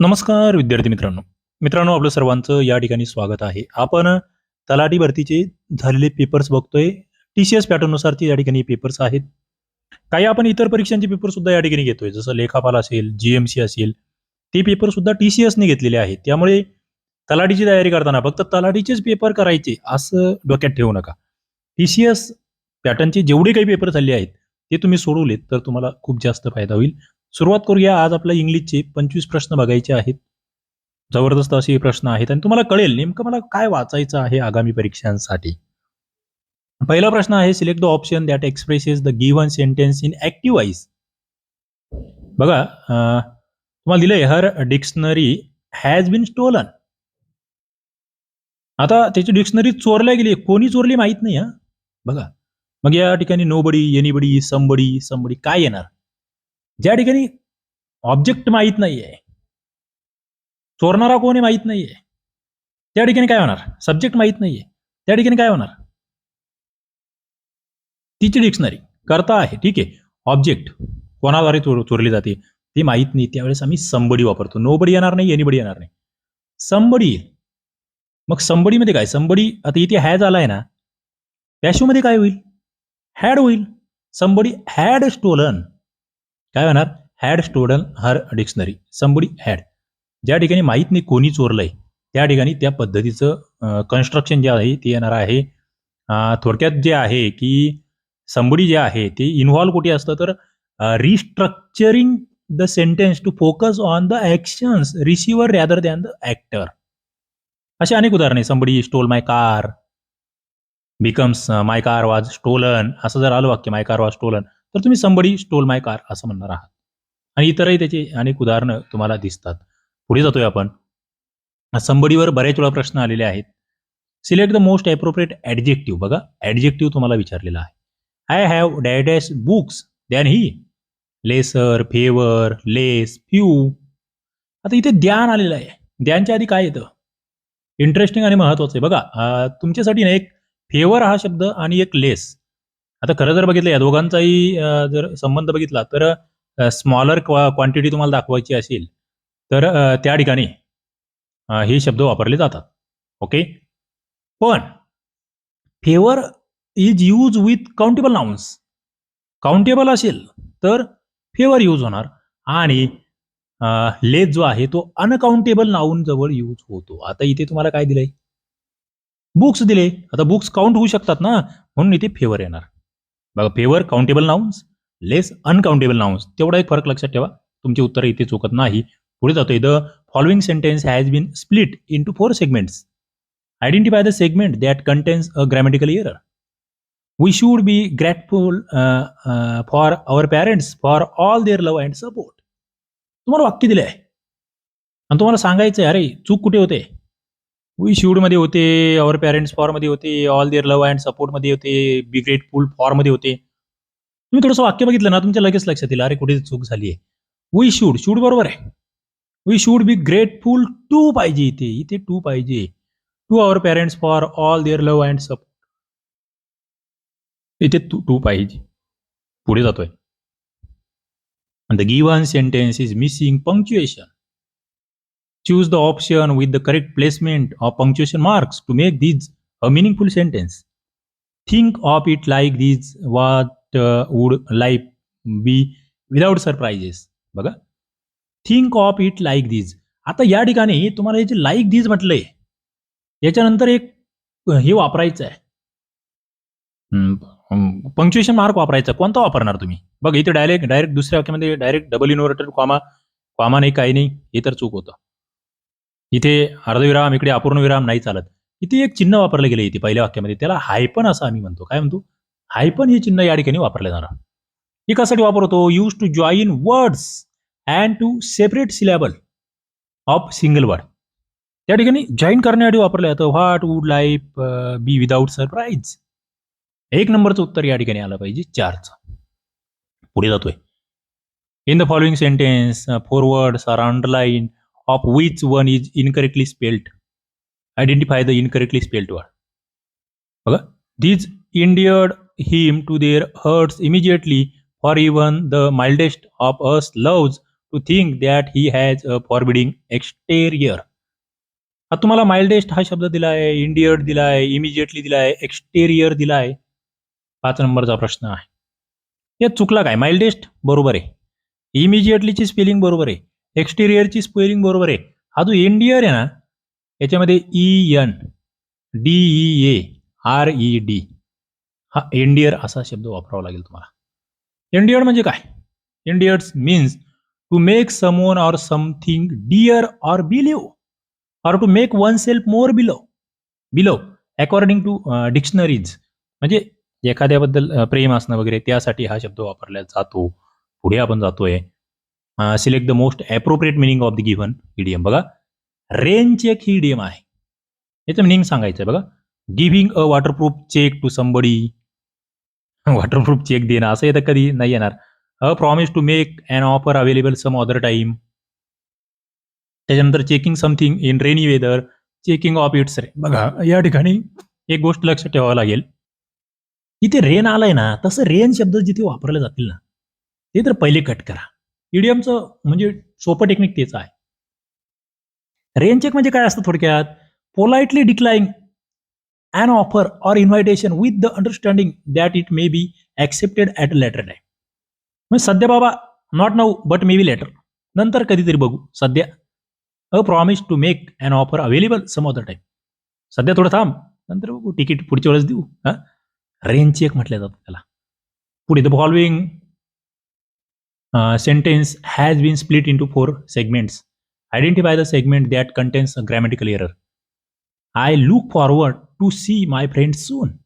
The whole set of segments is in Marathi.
नमस्कार विद्यार्थी मित्रांनो. मित्रांनो आपलं सर्वांचं या ठिकाणी स्वागत आहे. आपण तलाठी भरतीचे झालेले पेपर्स बघतोय. टी सी एस पॅटर्ननुसारचे या ठिकाणी पेपर्स आहेत. काही आपण इतर परीक्षांचे पेपर सुद्धा या ठिकाणी घेतोय. जसं लेखापाल असेल जीएमसी असेल ते पेपर सुद्धा टी सी एसने घेतलेले आहेत. त्यामुळे तलाठीची तयारी करताना फक्त तलाठीचेच पेपर करायचे असं डोक्यात ठेवू नका. टी सी एस पॅटर्नचे जेवढे काही पेपर झाले आहेत ते तुम्ही सोडवलेत तर तुम्हाला खूप जास्त फायदा होईल. सुरुवात करूया आज आपल्या इंग्लिशचे. पंचवीस प्रश्न बघायचे आहेत. जबरदस्त असे प्रश्न आहेत. आणि तुम्हाला कळेल नेमकं मला काय वाचायचं आहे आगामी परीक्षांसाठी. पहिला प्रश्न आहे select the option that expresses the given sentence in active voice बघा अं, तुम्हाला दिलंय her dictionary has been stolen आता त्याची डिक्शनरी चोरल्या गेली कोणी चोरली माहीत नाही हा. बघा. मग या ठिकाणी नोबडी एनीबडी समबडी समबडी काय येणार? ज्या ठिकाणी ऑब्जेक्ट माहीत नाहीये चोरणारा कोण आहे माहीत नाहीये त्या ठिकाणी काय होणार? सब्जेक्ट माहीत नाहीये त्या ठिकाणी काय होणार? तिची डिक्शनरी करता आहे ठीक आहे. ऑब्जेक्ट कोणाद्वारे चोर चोरली जाते ते माहीत नाही. त्यावेळेस आम्ही संबडी वापरतो. नोबडी येणार नाही एनीबडी येणार नाही. संबडी येईल मग संबडीमध्ये काय? संबडी आता इथे हॅज आलाय ना पॅशोमध्ये काय होईल? हॅड होईल. संबडी हॅड स्टोलन काय होणार had stolen her dictionary somebody had ज्या ठिकाणी माहीत नाही कोणी चोरलंय त्या ठिकाणी त्या पद्धतीचं कन्स्ट्रक्शन जे आहे ते येणार आहे. थोडक्यात जे आहे की संबुडी जे आहे ते इन्व्हॉल्व कुठे असतं तर restructuring the sentence to focus on the actions receiver rather than the actor असे अनेक उदाहरणे somebody stole my car becomes my car was stolen असं जर आलं वाक्य माय कार वाज स्टोलन तर तुम्ही संबडी स्टोल माय कार असं म्हणणार आहात. आणि इतरही त्याचे अनेक उदाहरणं तुम्हाला दिसतात. पुढे जातोय आपण. संबडीवर बरेच वेळा प्रश्न आलेले आहेत. Select the most appropriate adjective बघा ऍडजेक्टिव्ह तुम्हाला विचारलेला आहे. I have dash books than he lesser fewer less few आता इथे ध्यान आलेलं आहे. ध्यानच्या आधी काय येतं? इंटरेस्टिंग आणि महत्वाचं आहे. बघा तुमच्यासाठी ना एक फेवर हा शब्द आणि एक लेस आता खरं जर बघितलं या दोघांचाही जर संबंध बघितला तर स्मॉलर क्वांटिटी तुम्हाला दाखवायची असेल तर त्या ठिकाणी हे शब्द वापरले जातात. ओके पण fewer is use with countable nouns countable असेल तर फेवर यूज होणार. आणि लेस जो आहे तो अनकाउंटेबल नाऊन जवळ यूज होतो. आता इथे तुम्हाला काय दिलंय? बुक्स दिले. आता बुक्स काउंट होऊ शकतात ना? म्हणून इथे फेवर येणार. बघा fewer countable nouns less uncountable nouns तेवढा एक फरक लक्षात ठेवा. तुमची उत्तर इथे चुकत नाही. पुढे जातोय the following sentence has been split into four segments identify the segment that contains a grammatical error we should be grateful for our parents for all their love and support तुम्हाला वाक्य दिले आहे आणि तुम्हाला सांगायचं आहे अरे चूक कुठे होते? वी शूडमध्ये होते अवर पॅरेंट्स फॉरमध्ये होते ऑल देअर लव्ह अँड सपोर्टमध्ये होते बी ग्रेटफुल फॉरमध्ये होते. तुम्ही थोडंसं वाक्य बघितलं ना तुमच्या लगेच लक्षात येईल अरे कुठे चूक झाली आहे. वी शूड शूड बरोबर आहे. We should be grateful to पाहिजे इथे इथे टू पाहिजे. To our parents for all their love and support इथे टू टू पाहिजे. पुढे जातोय. The the sentence is missing punctuation. Choose the option with the correct placement of punctuation marks to make these a meaningful sentence. Think of it like this what uh, would life be without surprises. बघा think of it like this आता या ठिकाणी तुम्हाला याचे लाईक दिस म्हटलंय याच्यानंतर एक हे वापरायचं आहे पंक्च्युएशन मार्क वापरायचा कोणता वापरणार तुम्ही बघ इथे डायरेक्ट डायरेक्ट दुसऱ्या वाक्यामध्ये direct double inverted comma comma नाही काही नाही हे तर चूक होतं इथे अर्धविराम इकडे अपूर्ण विराम नाही चालत. इथे एक चिन्ह वापरलं गेलं इथे पहिल्या वाक्यामध्ये. त्याला हायपन असं आम्ही म्हणतो. काय म्हणतो? हायपन हे चिन्ह या ठिकाणी वापरलं जाणार. हे कशासाठी वापरतो use to join words and to separate syllable of single word त्या ठिकाणी जॉईन करण्यासाठी वापरलं जातं. What would life be without surprise एक नंबरचं उत्तर या ठिकाणी आलं पाहिजे. चारचं. पुढे जातोय. In the following sentence four words are underline of which one is incorrectly spelled identify the incorrectly spelled word बघा these endeared him to their hearts immediately for even the mildest of us loves to think that he has a forbidding exterior आता तुम्हाला माइल्डेस्ट हा शब्द दिला आहे इंडियड दिला आहे इमिजिएटली दिला आहे एक्सटेरियर दिला आहे पाच नंबरचा प्रश्न आहे. या चुकला काय? माइल्डेस्ट बरोबर आहे. इमिजिएटलीची स्पेलिंग बरोबर आहे. एक्सटेरियरची स्पेलिंग बरोबर आहे. हा जो एनडीआर आहे ना याच्यामध्ये E N D E A R E D हा एनडीआर असा शब्द वापरावा लागेल तुम्हाला. एनडीआर म्हणजे काय? Endears means to make someone or something dear or believe or to make oneself more below below according to dictionaries म्हणजे एखाद्याबद्दल प्रेम असणं वगैरे त्यासाठी हा शब्द वापरला जातो. पुढे आपण जातोय. Select the most appropriate meaning of the given idiom बघा रेन चेक ही इडियम आहे. याचं मिनिंग सांगायचं आहे बघा. Giving a waterproof check to somebody waterproof check देणं असं येतं कधी नाही येणार. A promise to make an offer available some other time त्याच्यानंतर checking something in rainy weather checking of its ray बघा या ठिकाणी एक गोष्ट लक्षात ठेवावं लागेल. इथे रेन आलाय ना तसं रेन शब्द जिथे वापरले जातील ना ते तर पहिले कट करा. ईडीएमचं म्हणजे सोपं टेक्निक तेच आहे. रेन चेक म्हणजे काय असतं थोडक्यात? Politely decline an offer or invitation with the understanding that it may be accepted at a later time म्हणजे सध्या बाबा not now but may be later नंतर कधीतरी बघू. सध्या a promise to make an offer available some the time सध्या थोडं थांब. नंतर बघू. तिकीट पुढच्या वेळेस देऊ. हां? रेन चेक म्हटलं जातं त्याला. पुढे the following sentence has been split into four segments identify the segment that contains a grammatical error I look forward to see my friend soon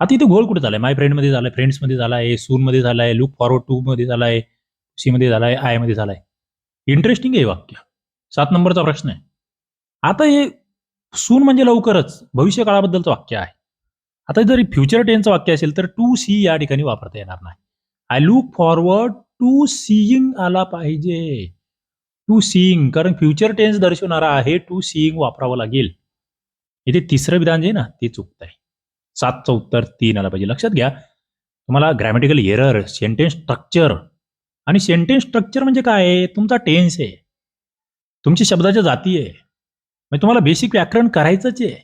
आता इथे गोल कुठे झालाय? माय फ्रेंडमध्ये झालाय फ्रेंड्समध्ये झालाय सूनमध्ये झालाय लुक फॉरवर्ड टू मध्ये झालाय सी मध्ये झालाय आयमध्ये झालाय. इंटरेस्टिंग आहे हे वाक्य. सात नंबरचा प्रश्न आहे. आता हे सून म्हणजे लवकरच भविष्यकाळाबद्दलचं वाक्य आहे. आता जर फ्युचर टेनचं वाक्य असेल तर टू सी या ठिकाणी वापरता येणार नाही. I look forward to seeing आला पाहिजे. टू सीईंग कारण फ्युचर टेन्स दर्शवणारा आहे टू सीइंग वापरावं लागेल. इथे तिसरं विधान जे आहे ना ते चुकत आहे सातचं उत्तर तीन आलं पाहिजे. लक्षात घ्या तुम्हाला ग्रॅमॅटिकल एरर सेंटेन्स स्ट्रक्चर आणि सेंटेन्स स्ट्रक्चर म्हणजे काय आहे? तुमचा टेन्स आहे. तुमची शब्दाच्या जाती आहे. म्हणजे तुम्हाला बेसिक व्याकरण करायचंच आहे.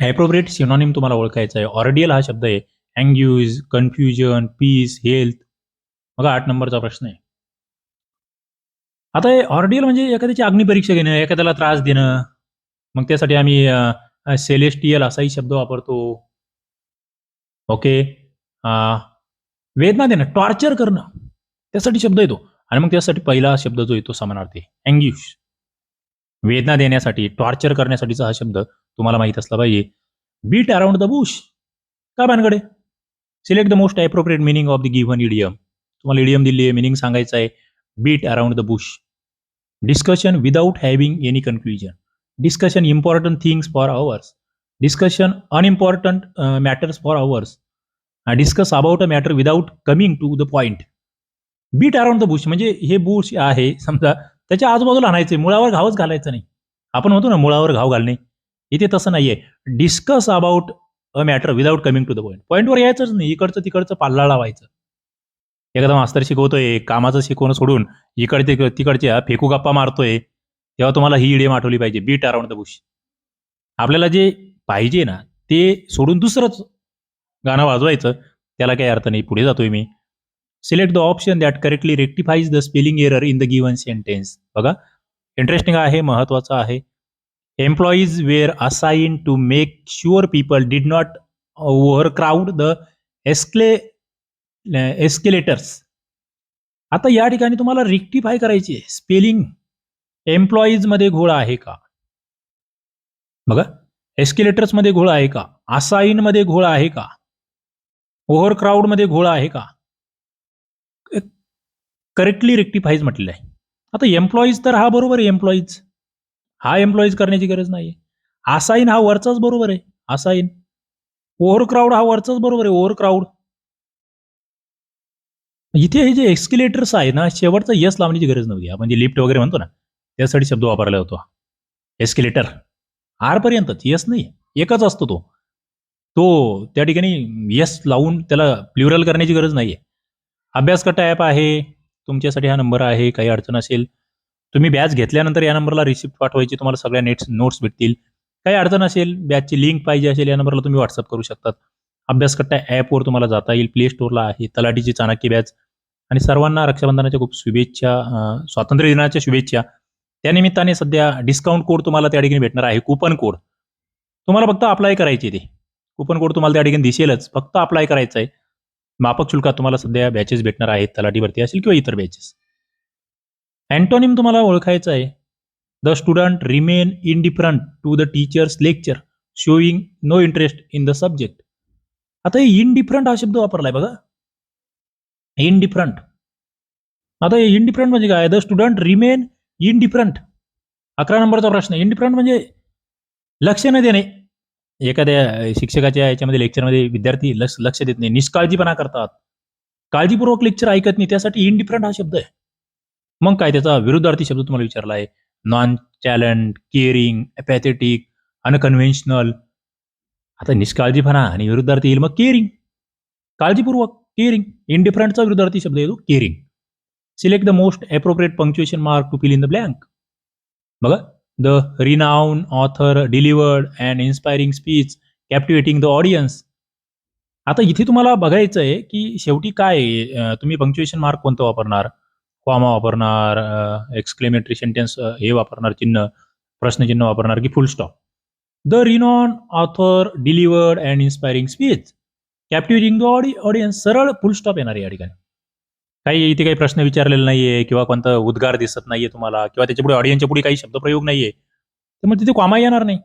ॲप्रोप्रिएट सिनॉनिम तुम्हाला ओळखायचं आहे. ऑर्डियल हा शब्द आहे. अँग्यूज कन्फ्युजन पीस हेल्थ बघा आठ नंबरचा प्रश्न आहे. आता हे ऑर्डियल म्हणजे एखाद्याची अग्निपरीक्षा घेणं एखाद्याला त्रास देणं. मग त्यासाठी आम्ही सेलेस्टियल असाही शब्द वापरतो. ओके? वेदना देणं टॉर्चर करणं. त्यासाठी शब्द येतो. आणि मग त्यासाठी पहिला शब्द जो येतो समानार्थी. अँग्युश वेदना देण्यासाठी टॉर्चर करण्यासाठीचा हा शब्द तुम्हाला माहीत असला पाहिजे. बीट अराउंड द बुश का भानगडे? Select the most appropriate meaning of the given idiom तुम्हाला इडियम दिली आहे मिनिंग सांगायचं आहे. Beat around the bush discussion without having any conclusion discussion important things for hours discussion unimportant matters for hours discuss about a matter without coming to the point beat around the bush म्हणजे हे बुश आहे समजा त्याच्या आजूबाजूला आणायचे मुळावर घावच घालायचं नाही. आपण म्हणतो ना मुळावर घाव घालणे. इथे तसं नाहीये. Discuss about a matter without coming to the point पॉईंटवर यायचंच नाही. इकडचं तिकडचं पाल्ला लावायचं. एखादा मास्तर शिकवतोय कामाचं शिकवणं सोडून इकडचे तिकडच्या फेकू गप्पा मारतोय तेव्हा तुम्हाला ही इडियम आठवली पाहिजे. बीट अराउंड द बुश आपल्याला जे पाहिजे ना ते सोडून दुसरंच गाणं वाजवायचं त्याला काही अर्थ नाही. पुढे जातोय मी. Select the option that correctly rectifies the spelling error in the given sentence बघा. इंटरेस्टिंग आहे महत्वाचं आहे. Employees were assign to make sure people did not over crowd the escal escalators आता या ठिकाणी तुम्हाला रेक्टिफाय करायची आहे स्पेलिंग एम्प्लॉईजमध्ये घोळा आहे का? बघा. एस्केलेटर्समध्ये घोळा आहे का? असाइनमध्ये घोळा आहे का? ओव्हर क्राऊडमध्ये आहे का? करेक्टली रेक्टिफाईज म्हटलेलं आहे आता एम्प्लॉईज तर हा बरोबर आहे एम्प्लॉईज हा एम्प्लॉईज करण्याची गरज नाही असाईन हा वरचाच बरोबर आहे. असाईन. ओव्हर क्राऊड हा वरचाच बरोबर आहे ओव्हर क्राऊड इथे हे जे एक्स्किलेटर्स आहे ना शेवटचा यस लावण्याची गरज नव्हती. आपण जे लिफ्ट वगैरे म्हणतो ना त्यासाठी शब्द वापरला होतो. एस्किलेटर आर पर्यंतच यस नाही एकच असतो तो. तो त्या ठिकाणी यस लावून त्याला प्ल्युरल करण्याची गरज नाहीये. अभ्यास कट्टा ॲप आहे. तुमच्यासाठी हा नंबर आहे. काही अडचण असेल तुम्ही बॅच घेतल्यानंतर या नंबरला रिसिप्ट पाठवायची तुम्हाला सगळ्या नेट्स नोट्स भेटतील. काही अडचण असेल बॅचची लिंक पाहिजे असेल या नंबरला तुम्ही व्हॉट्सअप करू शकतात. अभ्यासकट्टा ॲपवर तुम्हाला जाता येईल प्ले स्टोअरला आहे तलाठीची चाणक्य बॅच आणि सर्वांना रक्षाबंधनाच्या खूप शुभेच्छा स्वातंत्र्य दिनाच्या शुभेच्छा. त्यानिमित्ताने सध्या डिस्काउंट कोड तुम्हाला त्या ठिकाणी भेटणार आहे कुपन कोड तुम्हाला फक्त अप्लाय करायची ते. कुपन कोड तुम्हाला त्या ठिकाणी दिसेलच फक्त अप्लाय करायचं आहे मापक शुल्कात तुम्हाला सध्या बॅचेस भेटणार आहेत तलाठी भरती असेल किंवा इतर बॅचेस अँटोनिम तुम्हाला ओळखायचं आहे. The student remain indifferent to the teacher's lecture showing no interest in the subject आता हे इनडिफरंट हा शब्द वापरलाय बघा. इनडिफरंट आता हे इनडिफरंट म्हणजे काय? द स्टुडंट रिमेन इनडिफरंट अकरा नंबरचा प्रश्न. इनडिफरंट म्हणजे लक्ष न देणे. एखाद्या शिक्षकाच्या याच्यामध्ये लेक्चरमध्ये विद्यार्थी लक्ष लक्ष देत नाही. निष्काळजीपणा करतात. काळजीपूर्वक लेक्चर ऐकत नाही. त्यासाठी इनडिफरंट हा शब्द आहे. मग काय त्याचा विरुद्धार्थी शब्द तुम्हाला विचारला आहे. Non talent caring pathetic unconventional आता निष्काळजीपणा आणि विरुद्धार्थी येईल मग केअरिंग काळजीपूर्वक केअरिंग इनडिफरंटचा विरुद्धार्थी शब्द येतो caring select the most appropriate punctuation mark to fill in the blank बघा. The renown author delivered and inspiring speech captivating the audience आता इथे तुम्हाला बघायचं आहे की शेवटी काय तुम्ही पंक्च्युएशन मार्क कोणतं वापरणार? कॉमा वापरणार एक्सक्लेमेटरी सेंटेन्स हे वापरणार चिन्ह प्रश्नचिन्ह वापरणार की full stop the renown author delivered and inspiring speech captivating the audi audience सरळ फुल स्टॉप येणार आहे या ठिकाणी. काही इथे काही प्रश्न विचारलेला नाहीये किंवा कोणता उद्गार दिसत नाहीये तुम्हाला किंवा त्याच्या पुढे ऑडियन्सच्या पुढे काही शब्दप्रयोग नाहीये त्यामुळे तिथे कॉमा येणार नाही.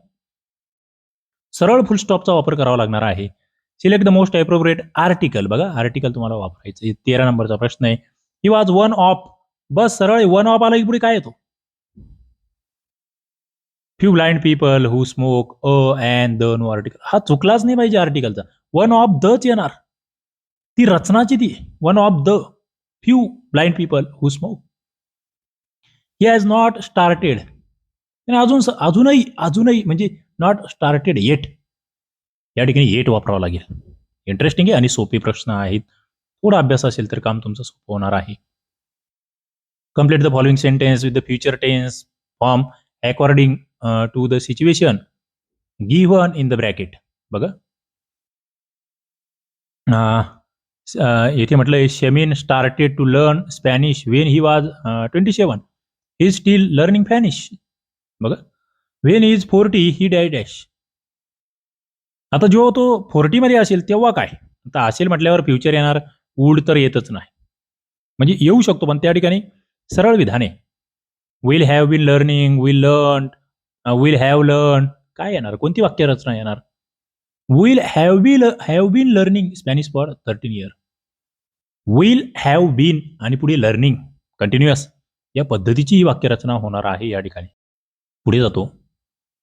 सरळ फुल स्टॉपचा वापर करावा लागणार आहे. Select the most appropriate article बघा आर्टिकल तुम्हाला वापरायचं तेरा नंबरचा प्रश्न आहे. ही वॉज वन ऑफ बस सरळ वन ऑफ आला की पुढे काय येतो? Few blind people who smoke a and the no article हा चुकलाच नाही पाहिजे आर्टिकलचा वन ऑफ दच येणार. ती रचनाची ती one of the few blind people who smoke he has not started अजून अजूनही अजूनही म्हणजे नॉट स्टार्टेड येट या ठिकाणी येट वापरावं लागेल. इंटरेस्टिंग आहे आणि सोपे प्रश्न आहेत. थोडा अभ्यास असेल तर काम तुमचं सोपं होणार आहे. Complete the following sentence with the future tense form according to the situation given in the bracket बघा. Uh, uh, येथे म्हटलंय Shamin started to learn Spanish when he was twenty seven he still learning Spanish बघा. When is forty he die dash आता जेव्हा तो फोर्टीमध्ये असेल तेव्हा काय? आता असेल म्हटल्यावर फ्युचर येणार. वूड तर येतच नाही. म्हणजे येऊ शकतो पण त्या ठिकाणी सरळ विधाने. Will have been learning will learn will have learn काय येणार? कोणती वाक्यरचना येणार? Will have be have been learning Spanish for thirteen year will have been आणि पुढे लर्निंग कंटिन्युअस या पद्धतीची ही वाक्यरचना होणार आहे या ठिकाणी. पुढे जातो.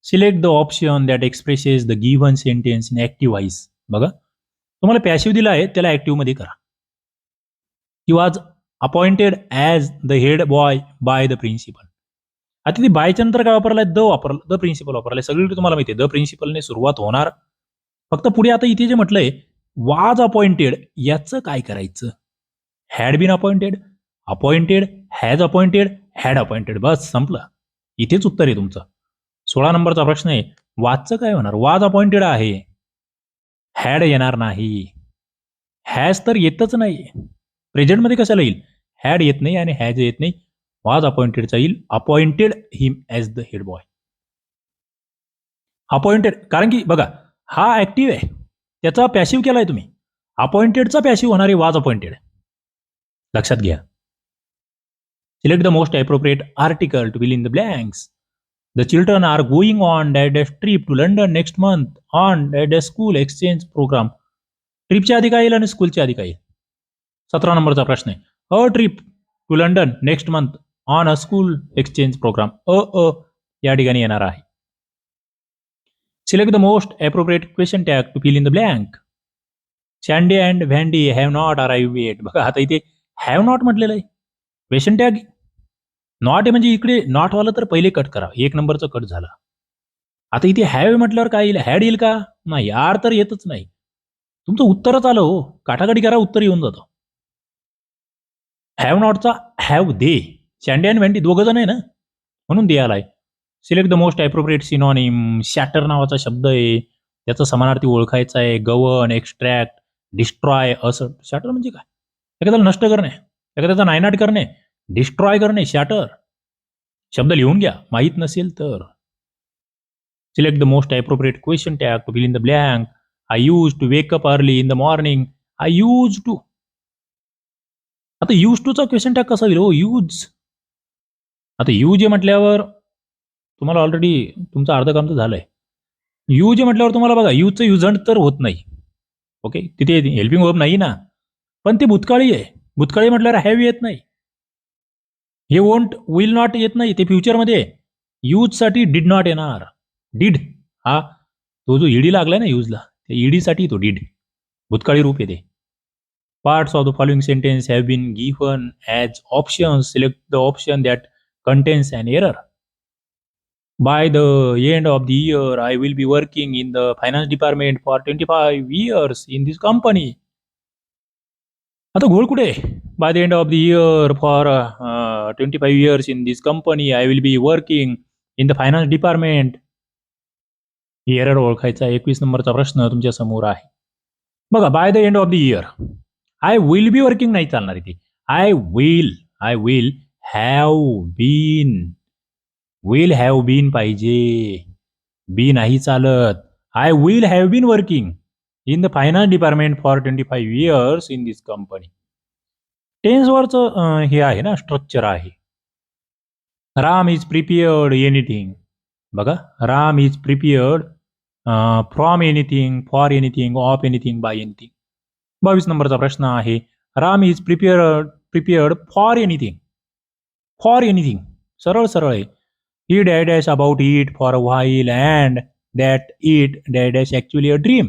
Select the option that expresses the given sentence in active voice बघा. तुम्हाला पॅसिव्ह दिला आहे त्याला ॲक्टिव्हमध्ये करा. He was appointed as the head boy by the principal आता ती बायच्या नंतर काय वापरलाय? द वापरलं द प्रिन्सिपल वापरलाय. सगळीकडे तुम्हाला माहिती आहे द प्रिन्सिपलने सुरुवात होणार. फक्त पुढे आता इथे जे म्हटलंय वाज अपॉइंटेड याचं काय करायचं? Had been appointed appointed has appointed had appointed बस संपलं. इथेच उत्तर आहे तुमचं. सोळा नंबरचा प्रश्न आहे वाजचं काय होणार? वाज अपॉइंटेड आहे. हॅड येणार नाही. हॅज तर येतच नाही प्रेझेंटमध्ये कशाला येईल? हॅड येत नाही आणि हॅज येत नाही. वाज अपॉइंटेडचा येईल. Appointed him as the head boy appointed कारण की बघा हा ॲक्टिव्ह आहे. त्याचा पॅसिव्ह केला आहे तुम्ही अपॉइंटेडचा पॅसिव्ह होणार आहे वाज अपॉइंटेड लक्षात घ्या. Select the most appropriate article to fill in the blanks the children are going on that dash trip to London next month on that dash school exchange programme ट्रिपच्या आधी काय येईल आणि स्कूलच्या आधी काय येईल? सतरा नंबरचा प्रश्न आहे. A trip to London next month on a school exchange programme a a या ठिकाणी येणार आहे. Select the most appropriate question tag to fill in the blank Sandy and Wendy have not arrived yet बघा आता इथे हॅव नॉट म्हटलेलं आहे. क्वेश्चन टॅग नॉट आहे म्हणजे इकडे नॉट वाला तर पहिले कट करा. एक नंबरचं कट झाला. आता इथे हॅव म्हटल्यावर काय येईल? हॅड येईल का? नाही आर तर येतच नाही. तुमचं उत्तरच आलं हो. काठाकाठी करा उत्तर येऊन जातं. Have नॉटचा have they. Sandy and Wendy दोघं जण आहे ना? म्हणून दे आलाय. Select the most appropriate synonym shatter नावाचा शब्द आहे. त्याचा समानार्थी ओळखायचा आहे. गवन एक्स्ट्रॅक्ट डिस्ट्रॉय असं. शॅटर म्हणजे काय? एखाद्याला नष्ट करणे. एखाद्याचा नायनाट करणे. डिस्ट्रॉय करणे. शॅटर शब्द लिहून घ्या. माहीत नसेल तर. Select the most appropriate question tag to fill in the blank I use to wake up early in the morning I use to आता यूज टूचा क्वेश्चन टॅग कसा होईल? हो यूज आता यूज जे म्हटल्यावर तुम्हाला ऑलरेडी तुमचं अर्ध काम तर झालंय. यूज म्हटल्यावर तुम्हाला बघा यूजचं युजंट तर होत नाही. ओके तिथे हेल्पिंग वर्ब नाही ना. पण ते भूतकाळी आहे. भूतकाळी म्हटल्यावर हॅव येत नाही. हे वोंट विल नॉट येत नाही. ते फ्युचरमध्ये यूजसाठी डिड नॉट येणार. डिड हा तो जो ईडी लागलाय ना यूजला त्या ईडीसाठी तो डिड भूतकाळी रूप येते. Parts of the following sentence have been given as option select the option that contains an error. By the end of the year, I will be working in the finance department for 25 years in this company. आता गोळ कुठे by the end of the year for twenty five years in this company I will be working in the finance department error ओळखायचा एकवीस नंबरचा प्रश्न तुमच्या समोर आहे बघा by the end of the year I will be working नाही चालणार इथे. I will I will have been will have been पाहिजे. बी नाही चालत. I will have been working in the finance department for twenty five years in this company टेन्सवरचं हे आहे ना स्ट्रक्चर आहे. राम इज प्रिपेअर्ड एनिथिंग बघा Ram is prepared from anything for anything of anything by anything बावीस नंबरचा प्रश्न आहे. Ram is prepare prepared for anything for anything सरळ सरळ आहे. He डॅ dash about it for while and that it डॅ dash actually a dream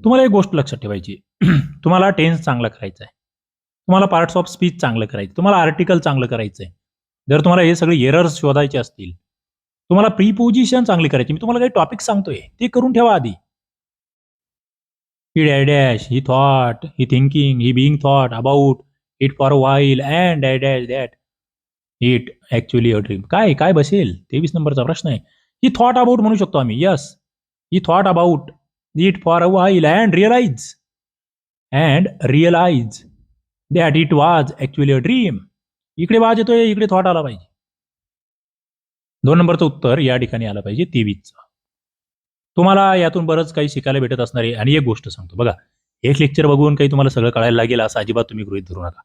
तुम्हाला एक गोष्ट लक्षात ठेवायची तुम्हाला टेन्स चांगला करायचा आहे. तुम्हाला पार्ट्स ऑफ स्पीच चांगलं करायचं तुम्हाला आर्टिकल चांगलं करायचं आहे. जर तुम्हाला हे सगळे एरर्स शोधायचे असतील तुम्हाला प्रीपोजिशन चांगली करायची मी तुम्हाला काही टॉपिक सांगतोय. ते करून ठेवा आधी. He डॅ dash he thought he thinking he being thought about it for a while and डॅ dash that it actually a dream काय काय बसेल? तेवीस नंबरचा प्रश्न आहे. ही थॉट अबाउट म्हणू शकतो आम्ही. Yes he thought about it for a while and realize and realize that it was actually a dream इकडे वाज येतोय इकडे थॉट आला पाहिजे. दोन नंबरचं उत्तर या ठिकाणी आलं पाहिजे तेवीसचं. तुम्हाला यातून बरंच काही शिकायला भेटत असणार आहे. आणि एक गोष्ट सांगतो. बघा एक लेक्चर बघून काही तुम्हाला सगळं कळायला लागेल असं अजिबात तुम्ही गृहित धरू नका.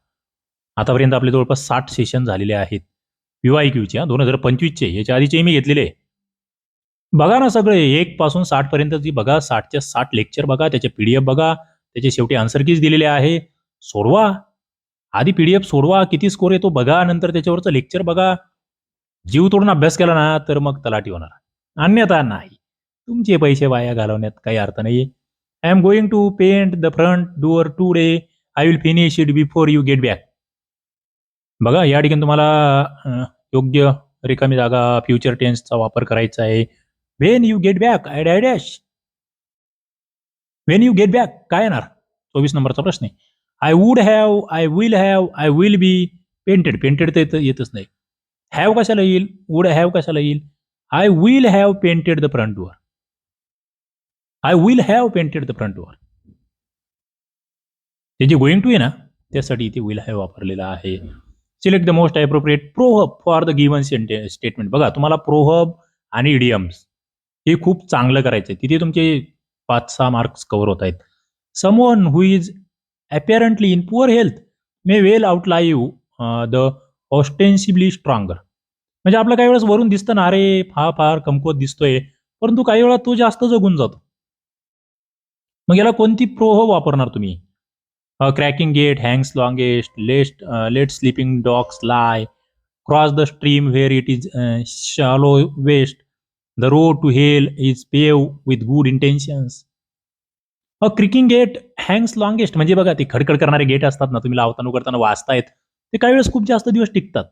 आतापर्यंत आपले जवळपास साठ सेशन झालेले आहेत. युआय क्यूचे दोन हजार पंचवीसचे याच्या आधीचे मी घेतलेले बघा ना सगळे एक पासून साठ पर्यंत जी बघा साठच्या साठ लेक्चर बघा त्याचे पीडीएफ बघा त्याचे शेवटी आन्सर कीज दिलेले आहे. सोडवा. आधी पीडीएफ सोडवा किती स्कोर येतो बघा नंतर त्याच्यावरचं लेक्चर बघा. जीव तोडून अभ्यास केला ना तर मग तलाठी होणार. अन्यथा नाही. तुमचे पैसे वाया घालवण्यात काही अर्थ नाही I am going to paint the front door today I will finish it before you get back बघा या ठिकाणी तुम्हाला योग्य रिकामी जागा फ्युचर टेन्सचा वापर करायचा आहे. When you get back I dye dash when you get back काय येणार? चोवीस नंबरचा प्रश्न आहे. I would have I will have I will be painted painted तर येतच नाही. हॅव कशाला येईल? वूड हॅव कशाला येईल? I will have painted the front door I will have painted the front door ते जे गोइंग टू आहे ना त्यासाठी इथे विल हॅव वापरलेला आहे select the most appropriate proverb for the given statement बघा तुम्हाला प्रोहब आणि इडियम्स हे खूप चांगलं करायचं आहे तिथे तुमचे पाच सहा मार्क्स कव्हर होत आहेत. Someone who is apparently in poor health may well outlive the ostensibly stronger म्हणजे आपलं काही वेळेस वरून दिसतं ना अरे फार फार कमकुवत दिसतोय. परंतु काही वेळा तो जास्त जगून जातो. मग याला कोणती प्रोहब वापरणार तुम्ही? Cracking gate hangs longest lest let sleeping dogs lie cross the stream where it is shallow waste the road to hell is paved with good intentions creaking gate hangs longest म्हणजे बघा ते खडखड करणारे गेट असतात ना तुम्ही लावताना उघडताना वाचतायत ते काही वेळेस खूप जास्त दिवस टिकतात.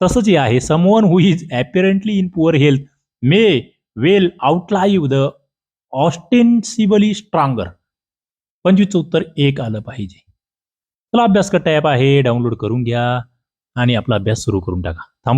तसंच हे आहे someone who is apparently in poor health may well outlive the ostensibly stronger. पंचवीसचं उत्तर एक आलं पाहिजे. चला अभ्यास कट्टा ॲप आहे डाउनलोड करून घ्या आणि आपला अभ्यास सुरू करून टाका. थांबू.